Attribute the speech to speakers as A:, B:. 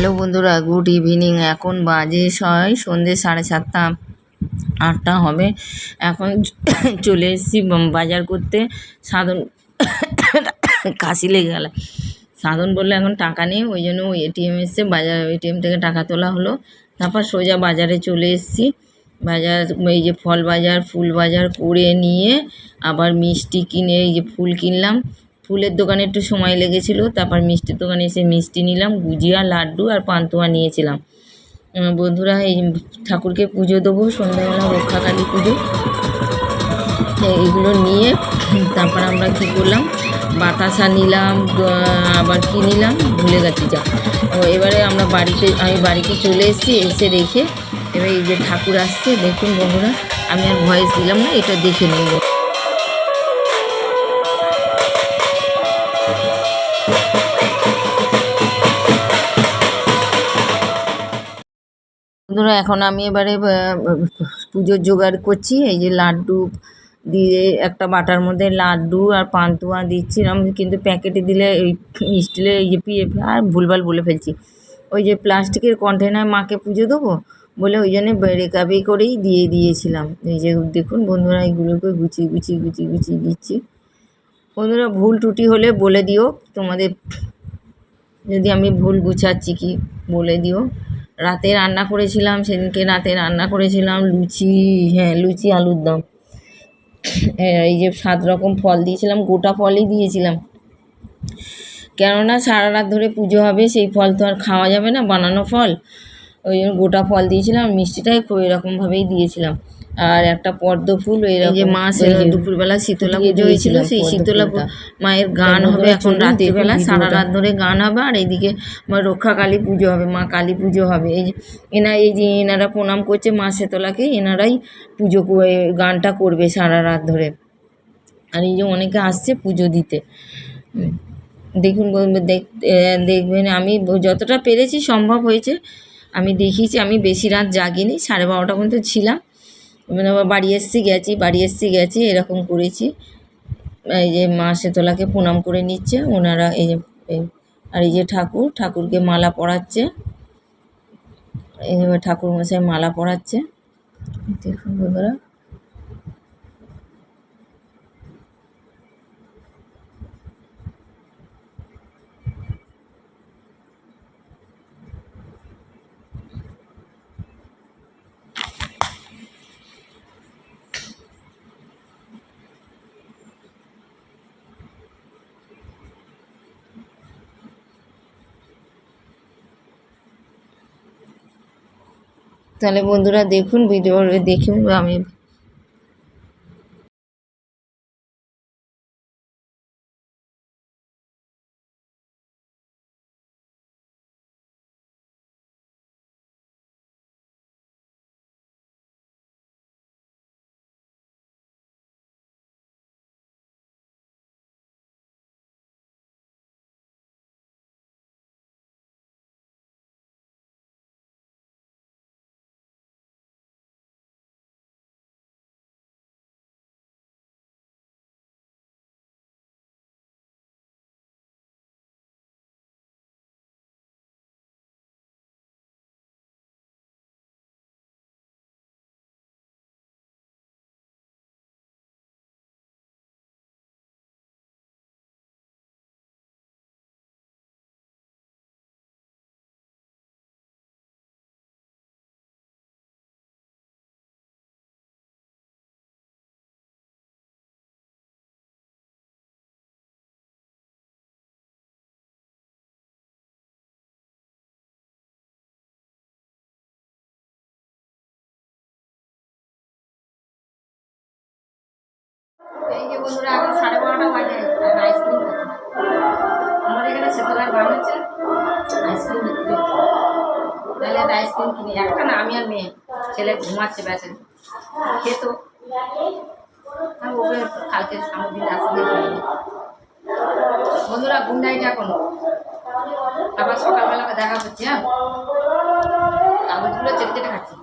A: Hello বন্ধুরা, good evening. এখন বাজে ছয় সন্ধ্যে সাড়ে সাতটা, আটটা হবে। এখন চলে এসেছি বাজার করতে। সাধন কাশি লেগে গেল। সাধন বলল, এখন টাকা নেই। ওই জন্য ওই এটিএম এসছে বাজার এটিএম থেকে টাকা তোলা হলো। তারপর সোজা বাজারে চলে এসেছি। বাজার, এই যে ফল বাজার, ফুল বাজার করে নিয়ে আবার মিষ্টি কিনে, এই যে ফুল কিনলাম। ফুলের দোকানে একটু সময় লেগেছিলো, তারপর মিষ্টির দোকানে এসে মিষ্টি নিলাম, গুজিয়া, লাড্ডু আর পান্তুয়া নিয়েছিলাম। বন্ধুরা, এই ঠাকুরকে পুজো দেবো, সন্ধ্যাবেলা রক্ষাকালী পুজো। এইগুলো নিয়ে তারপর আমরা কী করলাম, বাতাসা নিলাম আবার কী নিলাম, ভুলে গেছি যা। এবারে আমরা বাড়িতে, আমি বাড়িতে চলে এসেছি, এসে রেখে এবার এই যে ঠাকুর আসছে, দেখুন বন্ধুরা, আমি আর ভয়েস দিলাম না, এটা দেখে নেব। বন্ধুরা, এখন আমি এবারে পুজোর জোগাড় করছি। এই যে লাড্ডু দিয়ে একটা বাটার মধ্যে লাড্ডু আর পান্তুয়া দিচ্ছিলাম কিন্তু প্যাকেটে দিলে ওই স্টিলের এই পিয়ে আর ভুলভাল বলে ফেলছি। ওই যে প্লাস্টিকের কন্টেনার মাকে পুজো দেবো বলে ওই জন্যে রেকাবি করেই দিয়ে দিয়েছিলাম। এই যে দেখুন বন্ধুরা এইগুলোকে গুছিয়ে গুছিয়ে গুছিয়ে গুছিয়ে দিচ্ছি। বন্ধুরা, ভুল টুটি হলে বলে দিও। তোমাদের যদি আমি ভুল গুছাচ্ছি কি বলে দিও। রাতে রান্না করেছিলাম, সেদিনকে রাতে রান্না করেছিলাম লুচি হ্যাঁ লুচি আলুর দম। এই যে সাত রকম ফল দিয়েছিলাম, গোটা ফলই দিয়েছিলাম। কেননা সারা রাত ধরে পুজো হবে, সেই ফল তো আর খাওয়া যাবে না, বানানো ফল। ওই জন্য গোটা ফল দিয়েছিলাম, মিষ্টিটাই এরকমভাবেই দিয়েছিলাম। আর একটা পদ্ম ফুল ওই যে মা দুপুরবেলা শীতলা পুজো হয়েছিল সেই শীতলা মায়ের গান হবে? এখন রাত্রিবেলা সারা রাত ধরে গান হবে আর এইদিকে মা রক্ষা কালী পুজো হবে মা কালী পুজো হবে। এই যে এনা এই যে এনারা প্রণাম করছে মা শীতলাকে এনারাই পুজো গানটা করবে সারা রাত ধরে। আর এই যে অনেকে আসছে পুজো দিতে। দেখুন দেখবেন আমি যতটা পেরেছি সম্ভব হয়েছে আমি দেখিয়েছি আমি বেশি রাত জাগিনি সাড়ে বারোটা পর্যন্ত ছিলাম। মানে আবার বাড়ি এসছি, গেছি, বাড়ি এসছি, গেছি। এরকম করেছি। এই যে মা শেতলাকে প্রণাম করে নিচ্ছে। ওনারা এই যে আর এই যে ঠাকুর, ঠাকুরকে মালা পড়াচ্ছে এইভাবে ঠাকুর মশাই মালা পড়াচ্ছে দেখুন বন্ধুরা। তাহলে বন্ধুরা দেখুন ভিডিও দেখুন আমি যে বন্ধুরা, এখন সাড়ে বারোটা বাজে এখন আইসক্রিম আমাদের এখানে শেতলার হচ্ছে। আইসক্রিম তাহলে একটা আইসক্রিম কিনি একটা না আমি আর মেয়ে ছেলে ঘুমাচ্ছে, ব্যাসে। খেত হ্যাঁ ওকে কালকে সামনের দিন বন্ধুরা, গুড নাইট এখন। আবার সকালবেলা দেখা হচ্ছে হ্যাঁ? কাগজগুলো চেটে চেটে খাচ্ছি।